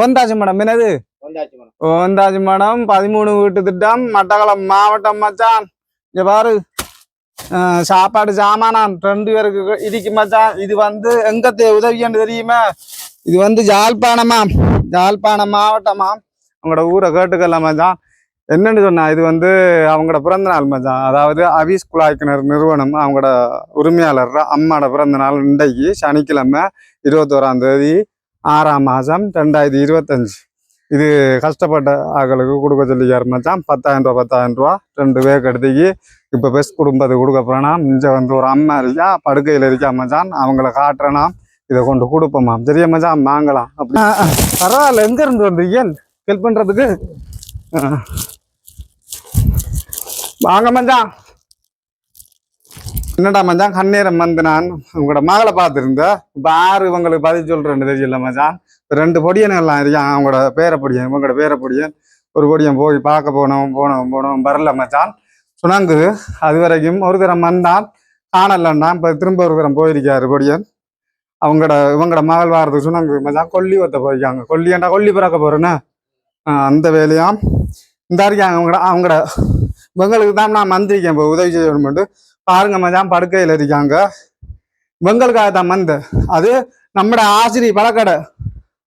வந்தாச்சு மேடம். என்னது? வந்தாச்சு மேடம். பதிமூணு வீட்டு திட்டம். மட்டக்களம் மாவட்டம் மச்சான். இங்க பாரு. சாப்பாடு சாமானான். ரெண்டு பேருக்கு இடிக்கு மச்சான். இது வந்து எங்க உதவின்னு தெரியுமா? இது வந்து ஜாழ்ப்பாணமாம் ஜாழ்ப்பாணம் மாவட்டமாம் அவங்களோட ஊரை கேட்டுக்கலாம் மச்சான். என்னன்னு சொன்னா இது வந்து அவங்களோட பிறந்த நாள் மச்சான். அதாவது அவிஸ் குழாய்க்கிணர் நிறுவனம் அவங்களோட உரிமையாளர் அம்மாவோட பிறந்த நாள் இன்றைக்கு சனிக்கிழமை இருபத்தோராம் தேதி ஆறாம் மாதம் ரெண்டாயிரத்தி இருபத்தஞ்சு. இது கஷ்டப்பட்ட ஆக்களுக்கு கொடுக்க சொல்லிக்காரு மச்சான். பத்தாயிரம் ரூபா பத்தாயிரம் ரூபா. ரெண்டு பேருக்கு எடுத்துக்கி இப்போ பெஸ்ட் குடும்பத்துக்கு கொடுக்க போறேனா? இங்க வந்து ஒரு அம்மா இருக்கா? படுக்கையில் இருக்கா மச்சான்? அவங்கள காட்டுறேனா? இதை கொண்டு கொடுப்போமாம் சரியா மச்சான்? வாங்கலாம். அப்படி. பரவாயில்ல. எங்க இருந்து வந்தீங்க? ஹெல்ப் பண்றதுக்கு. ஆ. வாங்க மச்சான். என்னடா மச்சான்? கண்ணீரம் வந்து நான் உங்களோட மகளை பார்த்துருந்தேன் இப்போ ஆறு இவங்களுக்கு பதில் சொல்றேன்னு தெரியல மச்சான்? ரெண்டு பொடியன் எல்லாம் இருக்கான். அவங்களோட பேர பொடியன் இவங்களோட பேர பொடியன். ஒரு பொடியன் போய் பார்க்க போனோம் போனோம் போனோம். வரல மச்சான். சுணங்குது அது வரைக்கும் ஒரு தரம் வந்தான். காணலன்னா இப்போ திரும்ப ஒரு தரம் போயிருக்காரு பொடியன். அவங்களோட இவங்களோட மகள் வாரத்துக்கு சுணங்கு மச்சான் கொல்லி ஒத்த போயிருக்காங்க. கொல்லியாண்டா கொல்லி பிறக்க போறேன்னு? அந்த வேலையாம். இந்த இருக்காங்க. அவங்களோட அவங்களோட இவங்களுக்கு தான் நான் மந்திரிக்கேன். இப்போ உதவி செய்யணும் பாருங்க மச்சான் படுக்கையில் இருக்காங்க. இவங்களுக்காக தான் மந்த. அது நம்மட ஆசிரியர் பழக்கடை.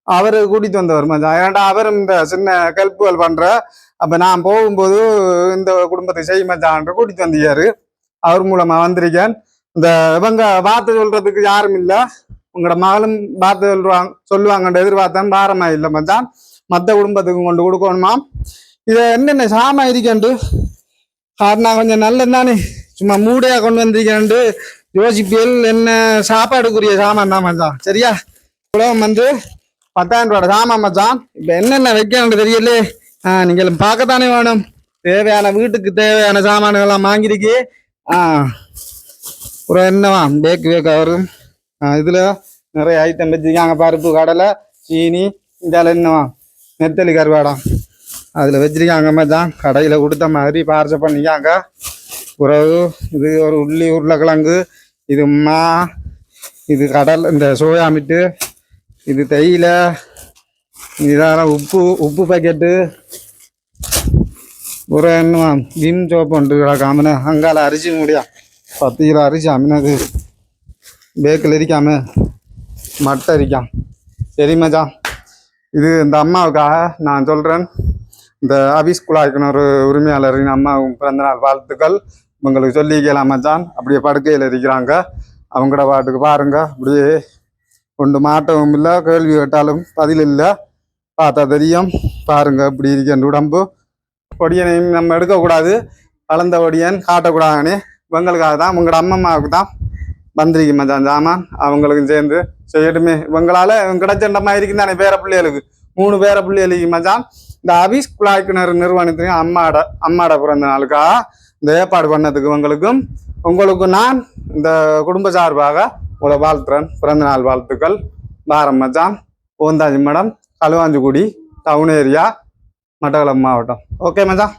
அவரு கூட்டிட்டு வந்தவர் மச்சான் ஏன்டா அவரும் இந்த சின்ன கல்புகள் பண்ற. அப்ப நான் போகும்போது இந்த குடும்பத்தை செய்ய மச்சான் கூட்டிட்டு வந்தியாரு. அவர் மூலமா வந்திருக்கேன். இந்த இவங்க வார்த்தை சொல்றதுக்கு யாரும் இல்லை. உங்களோட மகளும் வார்த்தை சொல்லுவாங்க சொல்லுவாங்கன்ற எதிர்பார்த்தேன். பாரமா இல்லை மச்சான். மற்ற குடும்பத்துக்கு கொண்டு கொடுக்கணுமா இதை என்னென்ன சாமா இருக்கேன்ட்டு? காரணம் கொஞ்சம் நல்லது தானே. சும்மா மூடையா கொண்டு வந்திருக்கேன்ட்டு யோசிப்பியல் என்ன சாப்பாடுக்குரிய சாமான் தான் மச்சான். சரியா? உலகம் வந்து பத்தாயிரம் ரூபாய் சாமான் மச்சான். இப்போ என்னென்ன வைக்கணும்னு தெரியலே. ஆ நீங்கள் பார்க்கத்தானே வேணும். தேவையான வீட்டுக்கு தேவையான சாமான்கள்லாம் வாங்கியிருக்கு. ஆ அப்புறம் என்னவா? பேக்கு பேக் வரும். ஆ இதில் நிறைய ஐட்டம் வச்சுருக்காங்க. பருப்பு கடலை சீனி இதால என்னவா? நெத்தலி கருவாடம் அதில் வச்சிருக்காங்க தான் கடையில் கொடுத்த மாதிரி பார்சல் பண்ணிக்காங்க. உறவு இது ஒரு உள்ளி உருளைக்கிழங்கு இது மா இது கடல் இந்த சோயா மிட்டு இது தையில இதெல்லாம் உப்பு உப்பு பாக்கெட்டு ஒரு என்ன விம் சோப்பு உண்டு கிடக்காமனு அங்கால அரிசி முடியா. பத்து கிலோ அரிசி அமினது பேக்கில் இருக்காம மட்டை இருக்கான் சரி மச்சான். இது இந்த அம்மாவுக்காக நான் சொல்கிறேன் இந்த ஆபீஸ் குழாய்க்குன்னு உரிமையாளரின் அம்மாவும் பிறந்தநாள் வாழ்த்துக்கள். உங்களுக்கு சொல்லிக்கலாம் மச்சான் அப்படியே படுக்கையில் இருக்கிறாங்க. அவங்களோட பாட்டுக்கு பாருங்க. அப்படியே கொண்டு மாட்டவும் இல்லை கேள்வி கேட்டாலும் பதில் இல்லை. பார்த்தா தெரியும். பாருங்க இப்படி இருக்கின்ற உடம்பு. ஒடியனையும் நம்ம எடுக்கக்கூடாது. வளர்ந்த ஒடியன் காட்டக்கூடாதுன்னு. இவங்களுக்காக தான் உங்களோட அம்மம்மாவுக்கு தான் வந்திருக்கு மச்சான் ஜாமான். அவங்களுக்கும் சேர்ந்து செய்யட்டுமே. இவங்களால கிடைச்ச மாதிரி இருக்கு தானே பேர பிள்ளைகளுக்கு. மூணு பேர பிள்ளைகளுக்கு மச்சான். இந்த அபிஸ் குழாய்க்கிணறு நிறுவனத்தையும் அம்மாட அம்மாட பிறந்த நாளுக்கா இந்த ஏற்பாடு பண்ணதுக்கு உங்களுக்கும் உங்களுக்கும் நான் இந்த குடும்ப சார்பாக உங்களை வாழ்த்துறேன். பிறந்த நாள் வாழ்த்துக்கள். பாரம் மச்சான் ஓந்தாஞ்சி மடம் களுவாஞ்சிக்குடி டவுன் ஏரியா மட்டக்களம் மாவட்டம். ஓகே மச்சான்.